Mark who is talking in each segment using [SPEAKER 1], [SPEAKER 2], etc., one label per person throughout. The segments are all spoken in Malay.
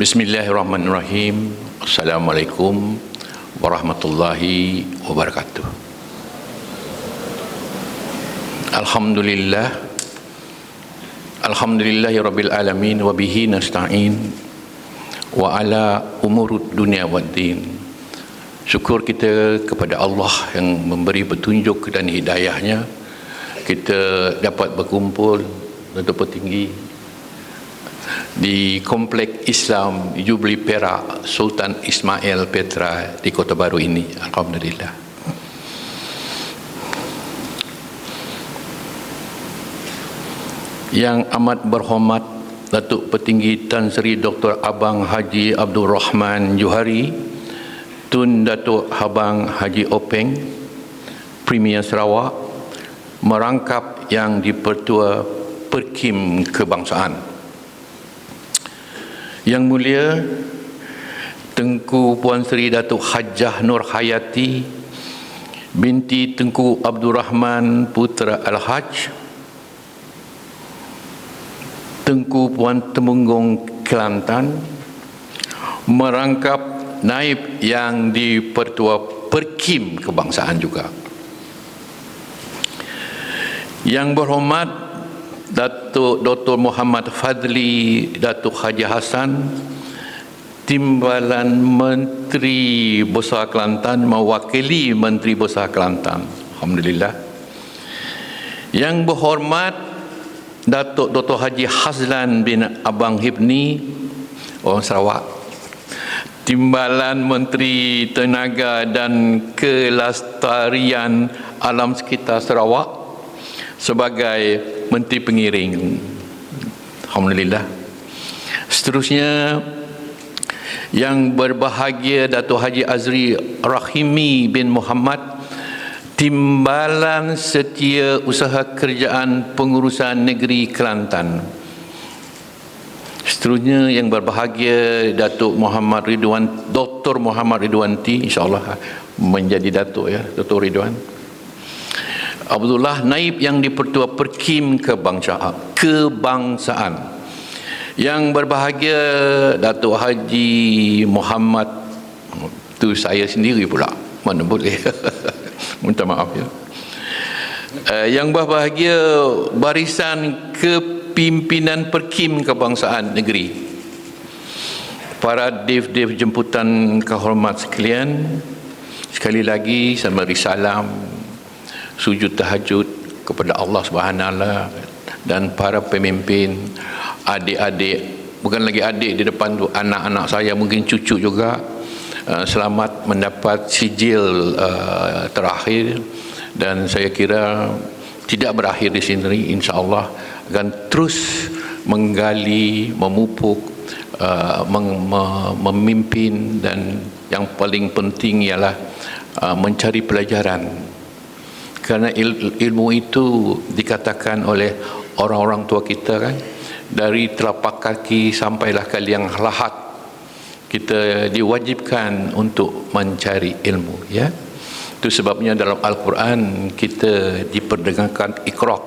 [SPEAKER 1] Bismillahirrahmanirrahim. Assalamualaikum warahmatullahi wabarakatuh. Alhamdulillah. Alhamdulillahirabbil alamin wa bihi nasta'in wa ala umurud dunia waddin. Syukur kita kepada Allah yang memberi petunjuk dan hidayahnya kita dapat berkumpul untuk petinggi di Komplek Islam Jubli Perak Sultan Ismail Petra di Kota Baru ini. Alhamdulillah. Yang amat berhormat Datuk Petinggi Tan Sri Dr. Abang Haji Abdul Rahman Johari, Tun Datuk Abang Haji Openg, Premier Sarawak, merangkap yang dipertua Perkim Kebangsaan. Yang mulia Tengku Puan Sri Datuk Hajah Nur Hayati binti Tengku Abdul Rahman Putra Al-Haj Tengku Puan Temunggung Kelantan merangkap naib yang dipertua Perkim Kebangsaan juga. Yang berhormat Datuk Dr. Muhammad Fadli Datuk Haji Hassan Timbalan Menteri Besar Kelantan mewakili Menteri Besar Kelantan Alhamdulillah Yang berhormat Datuk Dr. Haji Hazlan bin Abang Hibni orang Sarawak Timbalan Menteri Tenaga dan Kelestarian Alam Sekitar Sarawak sebagai Menteri Pengiring. Alhamdulillah. Seterusnya yang berbahagia Datuk Haji Azri Rahimi bin Muhammad Timbalan Setia Usaha Kerjaan Pengurusan Negeri Kelantan. Seterusnya yang berbahagia Datuk Muhammad Ridwan Dr. Muhammad Ridwanti insyaallah menjadi datuk ya Dr. Ridwan. Abdullah Naib yang dipertua Perkim Kebangsaan Kebangsaan. Yang berbahagia Datuk Haji Muhammad. Tu saya sendiri pula. Mana boleh? Minta maaf ya. Uh, yang berbahagia barisan kepimpinan Perkim Kebangsaan Negeri. Para dev-dev jemputan kehormat sekalian sekali lagi saya beri salam sujud tahajud kepada Allah Subhanahu dan para pemimpin adik-adik bukan lagi adik di depan tu anak-anak saya mungkin cucu juga uh, selamat mendapat sijil uh, terakhir. Dan saya kira tidak berakhir di sini insyaallah akan terus menggali memupuk uh, memimpin dan yang paling penting ialah mencari pelajaran kerana il, ilmu itu dikatakan oleh orang-orang tua kita kan dari telapak kaki sampailah ke liang lahat kita diwajibkan untuk mencari ilmu ya. Itu sebabnya dalam al-Quran kita diperdengarkan ikraq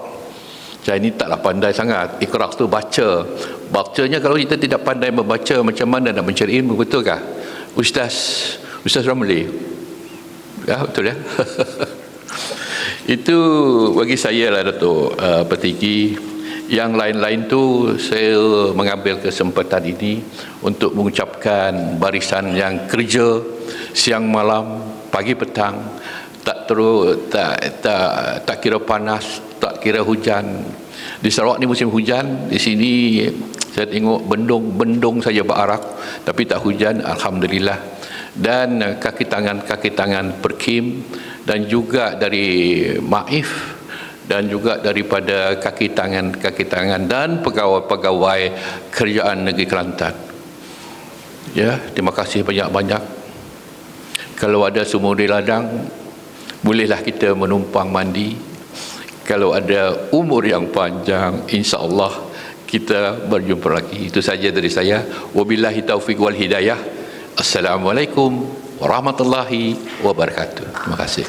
[SPEAKER 1] saya ini taklah pandai sangat ikraq tu baca. Bacanya kalau kita tidak pandai membaca macam mana nak mencari ilmu betulkah ustaz ustaz Ramli. Ya betul ya itu bagi saya lah Datuk uh, Petinggi yang lain-lain tu saya mengambil kesempatan ini untuk mengucapkan barisan yang kerja siang malam pagi petang. Tak terus tak tak tak kira panas tak kira hujan. Di Sarawak ni musim hujan di sini saya tengok bendung-bendung saja berarak tapi tak hujan alhamdulillah. Dan kaki tangan kaki tangan perkim dan juga dari Maif dan juga daripada kaki tangan kaki tangan dan pegawai-pegawai kerjaan negeri Kelantan. Ya, terima kasih banyak-banyak. Kalau ada sumur di ladang, bolehlah kita menumpang mandi. Kalau ada umur yang panjang, insya-Allah kita berjumpa lagi. Itu saja dari saya. Wabillahi taufiq wal hidayah. Assalamualaikum warahmatullahi wabarakatuh. Terima kasih.